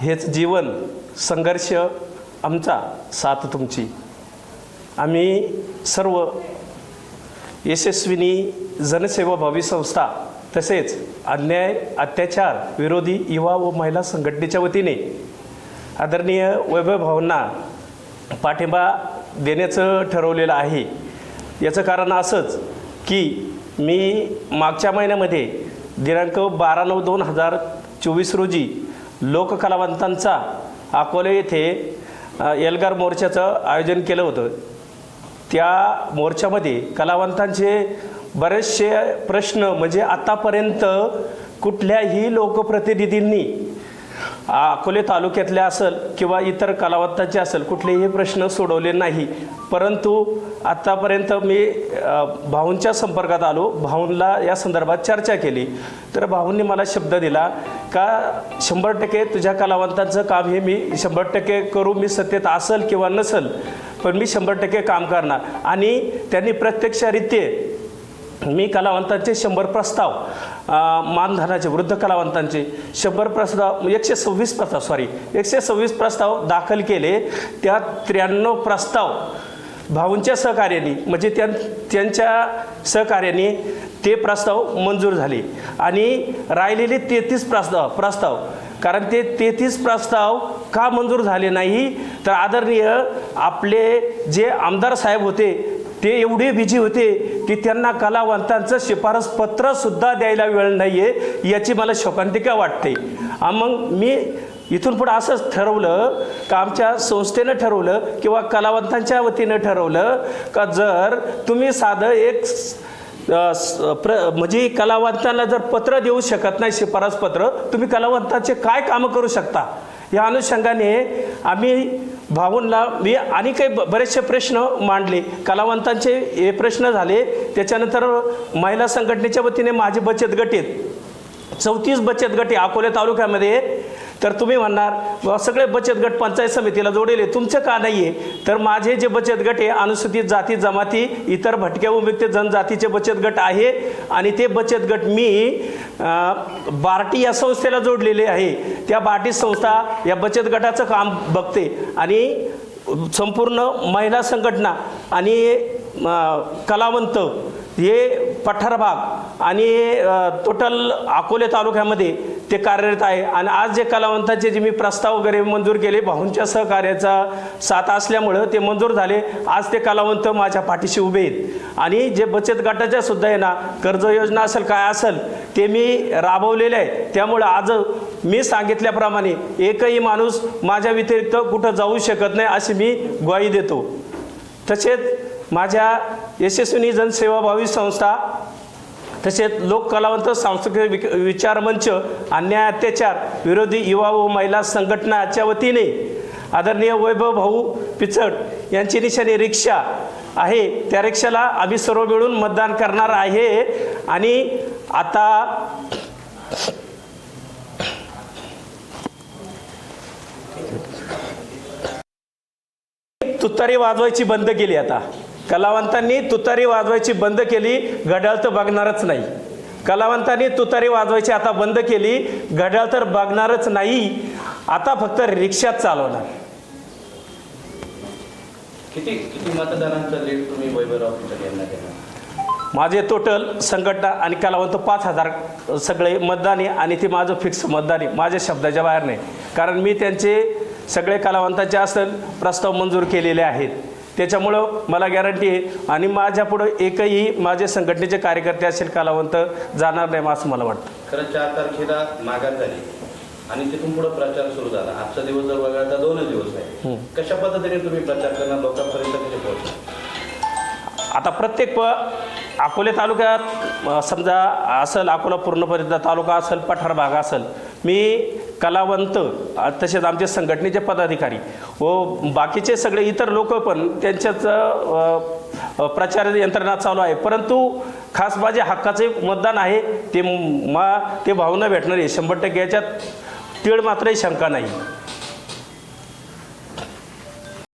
हेच जीवन संघर्ष आमचा साथ तुमची. आम्ही सर्व यशस्विनी जनसेवा भावी संस्था तसेच अन्याय अत्याचार विरोधी युवा व महिला संघटनेच्या वतीने आदरणीय वैभव भावांना पाठिंबा देण्याचं ठरवलेलं आहे. याचं कारण असंच की मी मागच्या महिन्यामध्ये दिनांक बारा नऊ दोन हजार चोवीस रोजी लोककलावंतांचा अकोले येथे एल्गार मोर्चाचं आयोजन केलं होतं. त्या मोर्चामध्ये कलावंतांचे बरेचसे प्रश्न म्हणजे आतापर्यंत कुठल्याही लोकप्रतिनिधींनी अकोले तालुक्यातल्या असेल किंवा इतर कलावंतांचे असेल कुठलेही प्रश्न सोडवले नाही. परंतु आत्तापर्यंत मी भाऊंच्या संपर्कात आलो. भाऊंला या संदर्भात चर्चा केली. तर भाऊंनी मला शब्द दिला का शंभर टक्के तुझ्या कलावंतांचं काम हे मी शंभर टक्के करू मी सत्तेत असेल किंवा नसेल पण मी शंभर टक्के काम करणार. आणि त्यांनी प्रत्यक्षरित्ये मी कलावंतांचे शंभर प्रस्ताव मानधनाचे वृद्ध कलावंतांचे शंभर प्रस्ताव एकशे सव्वीस प्रस्ताव सॉरी एकशे सव्वीस प्रस्ताव दाखल केले. त्या त्र्याण्णव प्रस्ताव भाऊंच्या सहकार्याने म्हणजे त्यां त्यांच्या सहकार्याने ते प्रस्ताव मंजूर झाले. आणि राहिलेले तेहतीस प्रस्ताव प्रस्ताव कारण ते तेहतीस प्रस्ताव का मंजूर झाले नाही? तर आदरणीय आपले जे आमदार साहेब होते ते एवढे बिझी होते की त्यांना कलावंतांचं शिफारस पत्रसुद्धा द्यायला वेळ नाही आहे याची मला शोकांतिका वाटते. मग मी इथून पुढं असंच ठरवलं का आमच्या संस्थेनं ठरवलं किंवा कलावंतांच्या वतीनं ठरवलं का जर तुम्ही साधं एक प्र म्हणजे कलावंतांना जर पत्र देऊ शकत नाही शिफारस पत्र तुम्ही कलावंतांचे काय कामं करू शकता? या अनुषंगाने आम्ही भाऊंना मी आणि काही ब- बरेचसे प्रश्न मांडले. कलावंतांचे हे प्रश्न झाले. त्याच्यानंतर महिला संघटनेच्या वतीने माझे बचत गट आहेत. चौतीस बचत गट आहे अकोले तालुक्यामध्ये. तर तुम्ही म्हणणार सगळे बचत गट पंचायत समितीला जोडेले तुमचं का नाही आहे तर माझे जे बचत गट आहे अनुसूचित जाती जमाती इतर भटक्या उमेदते जनजातीचे बचत गट आहे. आणि ते बचत गट मी बार्टी या संस्थेला जोडलेले आहे. त्या बार्टी संस्था या बचत गटाचं काम बघते आणि संपूर्ण महिला संघटना आणि कलावंत हे पठार भाग आणि टोटल अकोले तालुक्यामध्ये ते कार्यरत आहे. आणि आज जे कलावंताचे जे मी प्रस्ताव वगैरे मंजूर केले भाऊंच्या सहकार्याचा साथ असल्यामुळं ते मंजूर झाले. आज ते कलावंत माझ्या पाठीशी उभे आहेत. आणि जे बचत गटाच्या सुद्धा आहे ना कर्ज योजना असेल काय असेल ते मी राबवलेले आहे त्यामुळं आज मी सांगितल्याप्रमाणे एकही माणूस माझ्या व्यतिरिक्त कुठं जाऊ शकत नाही अशी मी ग्वाही देतो. तसेच माझ्या यशस्विनी जनसेवाभावी संस्था तसेच लोककलावंत सांस्कृतिक विक विचार मंच अन्याय अत्याचार विरोधी युवा व महिला संघटनाच्या वतीने आदरणीय वैभव भाऊ पिचड यांची निशाणी रिक्षा आहे. त्या रिक्षाला आम्ही सर्व मिळून मतदान करणार आहे. आणि आता तुतारी वाजवायची बंद केली आता. कलावंतांनी तुतारी वाजवायची बंद केली घड्याळ तर बघणारच नाही. कलावंतांनी तुतारी वाजवायची आता बंद केली घड्याळ तर बघणारच नाही. आता फक्त रिक्षाच चालवणार. किती किती मतदानांचा लीड तुम्ही वैभवराव पिचड यांना देणार? माझे टोटल संघटना आणि कलावंत पाच हजार सगळे मतदानी आणि ते माझं फिक्स मतदानी माझ्या शब्दाच्या बाहेर नाही. कारण मी त्यांचे सगळे कलावंताचे असेल प्रस्ताव मंजूर केलेले आहेत. त्याच्यामुळं मला गॅरंटी आहे. आणि माझ्यापुढं एकही माझे संघटनेचे कार्यकर्ते असेल कलावंत जाणार नाही असं मला वाटतं. खरं चार तारखेला माघार झाली. आणि तिथून पुढे प्रचार सुरू झाला. आजचा दिवस जर वगळता दोनच दिवस आहे. कशा पद्धतीने तुम्ही प्रचार करणार? लोकांपर्यंत कसे पोहोचणार? आता प्रत्येक प अकोले तालुक्यात समजा असेल अकोला पूर्णपर्यंत तालुका असेल पठार भाग असेल मी कलावंत तसेच आमचे संघटनेचे पदाधिकारी व बाकीचे सगळे इतर लोक पण त्यांच्याच प्रचार यंत्रणा चालू आहे. परंतु खास माझे हक्काचे मतदान आहे ते मा ते भावना भेटणार आहे. शंभर टक्के याच्यात तीळ मात्रही शंका नाही.